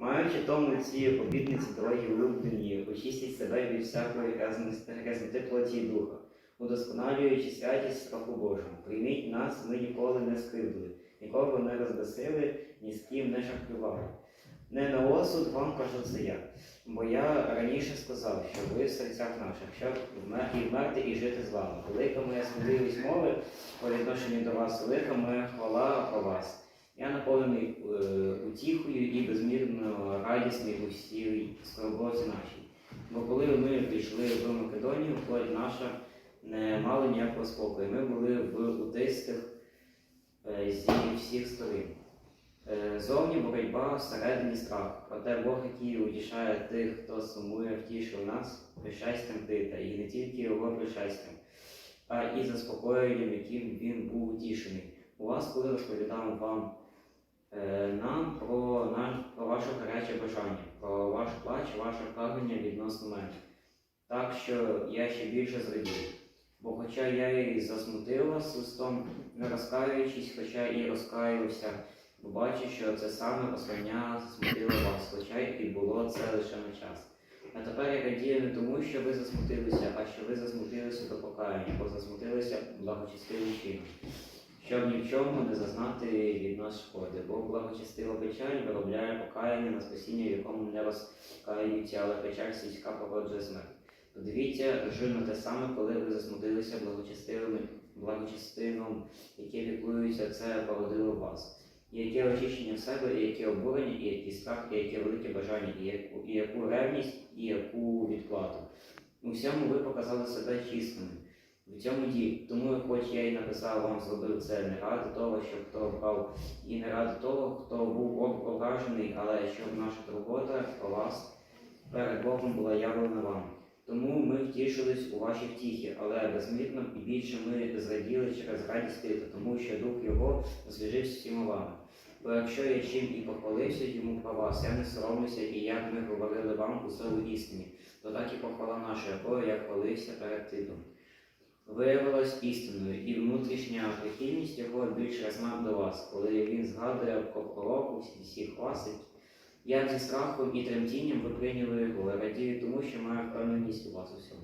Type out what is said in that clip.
Маючи тому ці обітниці дорогі улюблені, очистіть себе від всякої грязноти плоті духа, удосконалюючи святість страху Божому. Прийміть нас, ми ніколи не скривдили, нікого не розбесили, ні з ким не жартували. Не на осуд вам кажу це я, бо я раніше сказав, що ви в серцях наших, щоб і вмерти, і жити з вами. Велика моя сміливість мови по відношенню до вас, велика моя хвала про вас. Я наповнений е, утіхою і безмірно радісний у всій скорботі нашій. Бо коли ми прийшли в Македонію, плоть наша не мала ніякого спокою. Ми були в утисках е, зі всіх сторон. Е, Зовні боротьба, всередині страх. Проте Бог, який утішає тих, хто сумує, втішив нас пришестям Тита, і не тільки його пришестям, а і заспокоєнням, яким він був утішений. У вас, коли розповідав вам нам про, наш, про ваше гаряче бажання, про ваш плач, ваше прагнення відносно мене. Так що я ще більше зрадів. Бо хоча я і засмутив вас листом, не розкаюючись, хоча і розкаювався, бо бачу, що це саме послання засмутило вас, хоча і було це лише на час. А тепер я радію не тому, що ви засмутилися, а що ви засмутилися до покаяння, бо засмутилися благочестивим чином щоб ні в чому не зазнати від нас шкоди, бо благочестива печаль виробляє покаяння на спасіння, в якому не розкаються, але печаль сільська породжує смерть. Подивіться на те саме, коли ви засмутилися благочестивим, яке лікується, це породило вас. І яке очищення себе, і яке обурення, і який страх, і яке велике бажання, і яку, і яку ревність, і яку відплату. У всьому ви показали себе чистими. В цьому ділі. Тому, хоч я і написав вам, зробив це не ради того, щоб хто брав, і не ради того, хто був об- ображений, але щоб наша турбота про вас перед Богом була явлена вам. Тому ми втішились у вашій втіхі, але безмірно і більше ми зраділи через радість Тита, тому що дух його освіжився всіма вами. Бо якщо я чим і похвалився йому про вас, я не соромлюся, і як ми говорили вам у силу істині, то так і похвала наша, якою я хвалився перед Титом виявилась істинною, і внутрішня прихильність його більш размах до вас, коли він згадує про всіх вас, Як зі страхом і тремтінням ви прийняли його, радію тому, що маю впевненість у вас у всьому.